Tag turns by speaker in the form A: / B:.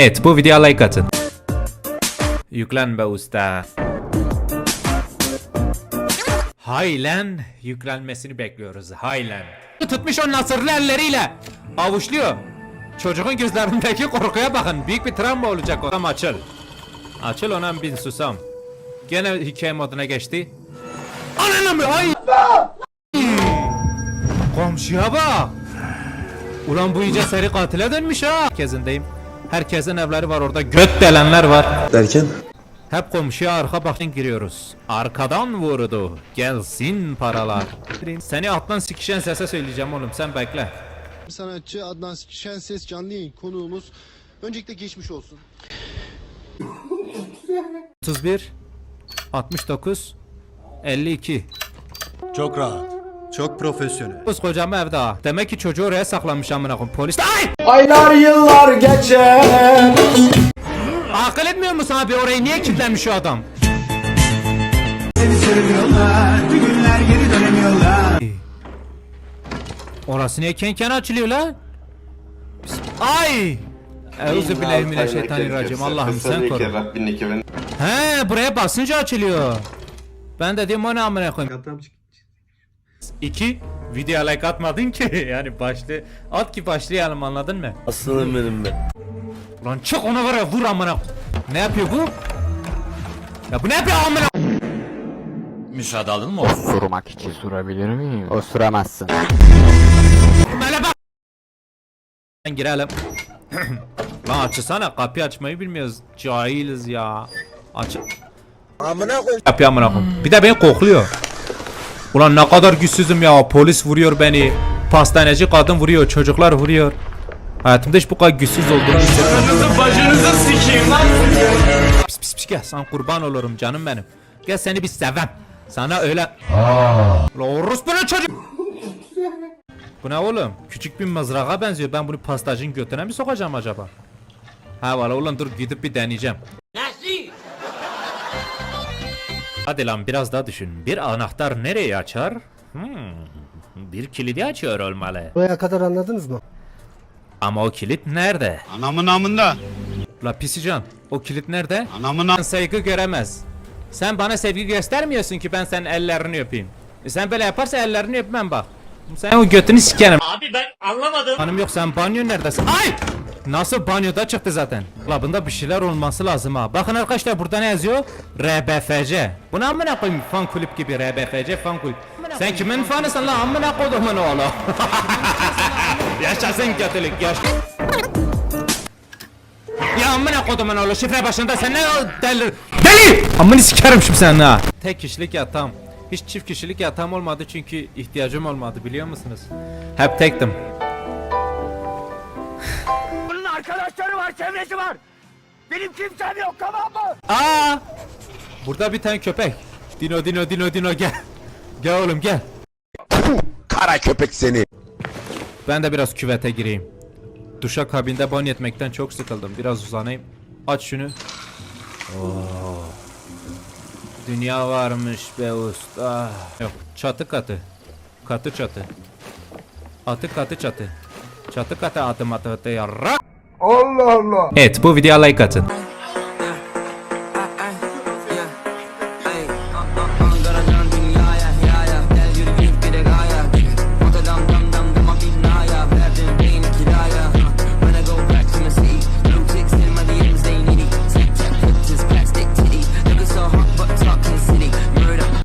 A: Evet bu videoya like atın. Yüklen be usta. Haylen yüklenmesini bekliyoruz. Haylen. Tutmuş o nasırlı elleriyle. Avuçluyor. Çocuğun gözlerindeki korkuya bakın. Büyük bir travma olacak o. Tam açıl. Açıl ona bin susam. Gene hikaye moduna geçti. Ananı? Ay! Komşuya bak. Ulan bu iyice seri katile dönmüş ha. Herkesindeyim. Herkesin evleri var orada. Göt delenler var.
B: Derken?
A: Hep komşuya arka baktan giriyoruz. Arkadan vurdu. Gelsin paralar. Seni alttan sikişen sese söyleyeceğim oğlum sen bekle.
C: sanatçı Adnan Şenses canlı yayın konuğumuz. Öncelikle geçmiş olsun.
A: 31 69 52
B: Çok rahat. Çok profesyonel.
A: Kız kocamı evde ha. Demek ki çocuğu oraya saklamış amına koyayım. Polis Ay!
D: Aylar yıllar geçer
A: Akıl etmiyor musun abi orayı niye kilitlenmiş o adam? Orası niye kenken açılıyor lan? Ay! Euzu billahi mineşşeytanirracim. Allah'ım sen koru. He buraya basınca açılıyor. Ben de diyorum o ne amına koyayım. İki, video like atmadın ki yani başlı at ki başlayalım anladın mı?
D: Aslanım benim be
A: Lan çık ona var ya vur amına. Ne yapıyor bu? Ya bu ne yapıyor amına?
E: Müsaade alın mı?
F: Osurmak için. Osurabilir miyim? Osuramazsın.
A: Böyle bak. Ben girelim. Lan açsana kapıyı açmayı bilmiyoruz. Cahiliz ya. Aç. Amına koy. Kapıyı amına koy. Bir de beni kokluyor. Ulan ne kadar güçsüzüm ya. Polis vuruyor beni. Pastaneci kadın vuruyor. Çocuklar vuruyor. Hayatımda hiç bu kadar güçsüz olduğunu hissetmedim.
E: Bacınızı sikeyim lan.
A: Pis pis pis gel. Sana kurban olurum canım benim. Gel seni bir sevem. Sana öyle... Ulan orospunun çocuk... Bu ne oğlum? Küçük bir mızrağa benziyor. Ben bunu pastacın götüne mi sokacağım acaba? Ha valla ulan dur gidip bir deneyeceğim. Hadi lan biraz daha düşün. Bir anahtar nereyi açar? Hmm, bir kilidi açıyor olmalı.
G: Buraya kadar anladınız mı?
A: Ama o kilit nerede?
H: Anamın amında.
A: La pisican, o kilit nerede?
H: Anamın
A: Sen saygı göremez. Sen bana sevgi göstermiyorsun ki ben senin ellerini öpeyim. E sen böyle yaparsa ellerini öpmem bak. Sen o götünü sikerim.
E: Abi ben anlamadım.
A: Hanım yok sen banyo neredesin? Ay! Nasıl banyoda çıktı zaten. La bunda bir şeyler olması lazım ha. Bakın arkadaşlar burada ne yazıyor? RBFC. Bu ne amına koyayım fan kulüp gibi RBFC fan kulüp. Sen kimin fanısın lan amına kodumun oğlu? Yaşasın kötülük yaş. Ya amına kodumun oğlu şifre başında sen ne o deli! Amını sikerim şimdi sen ha Tek kişilik yatağım Hiç çift kişilik yatağım olmadı çünkü ihtiyacım olmadı biliyor musunuz? Hep tektim
D: arkadaşları var çevresi var. Benim kimsem yok tamam mı?
A: Aa! Burada bir tane köpek. Dino Dino Dino Dino gel. Gel oğlum gel.
B: Kara köpek seni.
A: Ben de biraz küvete gireyim. Duşa kabinde banyo etmekten çok sıkıldım. Biraz uzanayım. Aç şunu. Oo. Dünya varmış be usta. Yok çatı katı. Katı çatı. Atı katı çatı. Çatı katı atı matı atı yarra Allah Allah. Evet bu videoya like atın